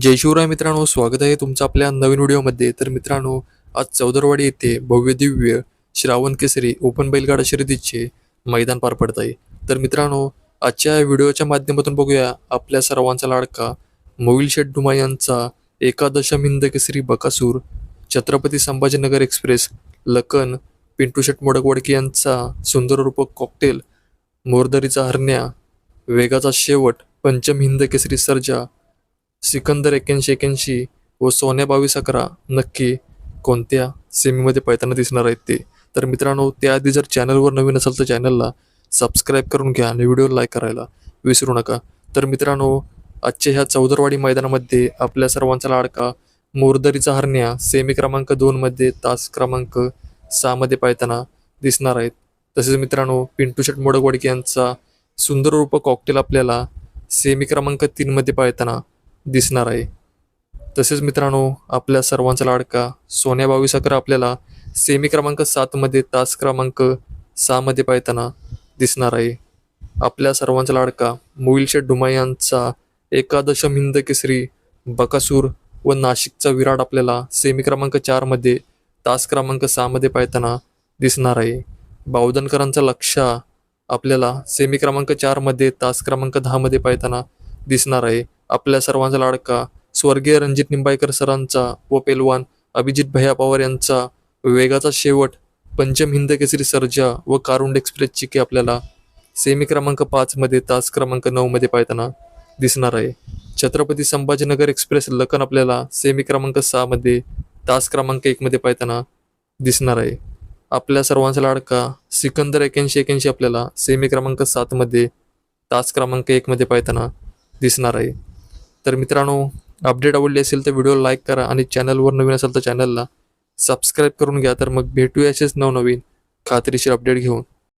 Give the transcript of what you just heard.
जय शिवराय मित्रांनो स्वागत आहे तुमचं आपल्या नवीन व्हिडिओमध्ये. तर मित्रांनो आज चौदरवाडी येथे भव्य दिव्य श्रावण केसरी ओपन बैलगाडा शर्यतीचे मैदान पार पडत आहे. तर मित्रांनो आजच्या व्हिडिओच्या माध्यमातून बघूया आपल्या सर्वांचा लाडका मोविल शेठ डुमा यांचा एकादशम हिंद केसरी बकासूर छत्रपती संभाजीनगर एक्सप्रेस लखन पिंटू शेठ मोडकवडके यांचा सुंदर रूपक कॉकटेल मोरदरीचा हरण्या वेगाचा शेवट पंचम हिंद केसरी सर्जा सिकंदर एक्याऐंशी एक्याऐंशी व सोन्या बावीस अकरा नक्की कोणत्या सेमीमध्ये पळताना दिसणार आहेत ते? तर मित्रांनो त्याआधी जर चॅनलवर नवीन असेल तर चॅनलला सबस्क्राईब करून घ्या आणि व्हिडिओ लाईक करायला विसरू नका. तर मित्रांनो आजच्या ह्या चौदरवाडी मैदानामध्ये आपल्या सर्वांचा लाडका मोरदरीचा हरण्या सेमी क्रमांक दोनमध्ये तास क्रमांक सहामध्ये पाळताना दिसणार आहेत. तसेच मित्रांनो पिंटू शेट मोडकवाडके यांचा सुंदर रूप कॉकटेल आपल्याला सेमी क्रमांक तीनमध्ये पाळताना दिसणार आहे. तसेच मित्रांनो आपल्या सर्वांचा लाडका सोन्या बावीस अकरा आपल्याला सेमी क्रमांक सातमध्ये तास क्रमांक सहामध्ये पाहताना दिसणार आहे. आपल्या सर्वांचा लाडका मुईलशे डुमा यांचा एकादशम हिंद केसरी बकासूर व नाशिकचा विराट आपल्याला सेमी क्रमांक चारमध्ये तास क्रमांक सहामध्ये पाहताना दिसणार आहे. बावधनकरांचा लक्ष आपल्याला सेमी क्रमांक चारमध्ये तास क्रमांक दहामध्ये पाहताना दिसणार आहे. आपल्या सर्वांचा लाडका. स्वर्गीय रणजित निंबाळकर सरांचा व पेलवान अभिजित भैया पवार यांचा वेगाचा शेवट पंचम हिंद केसरी सर्जा व कारुंड एक्सप्रेस चिके आपल्याला सेमी क्रमांक पाचमध्ये तास क्रमांक नऊमध्ये पाहताना दिसणार आहे. छत्रपती संभाजीनगर एक्सप्रेस लखन आपल्याला सेमी क्रमांक सहामध्ये तास क्रमांक एकमध्ये पाहताना दिसणार आहे. आपल्या सर्वांचा लाडका सिकंदर एक्याऐंशी एक्याऐंशी आपल्याला सेमी क्रमांक सातमध्ये तास क्रमांक एकमध्ये पाहताना दिसणार आहे. तर मित्रांनो अपडेट आवडली असेल तर व्हिडिओ लाईक करा आणि चॅनलवर नवीन असेल तर चॅनलला सबस्क्राईब करून घ्या. तर मग भेटूया असेच नवनवीन खात्रीशीर अपडेट घेऊन.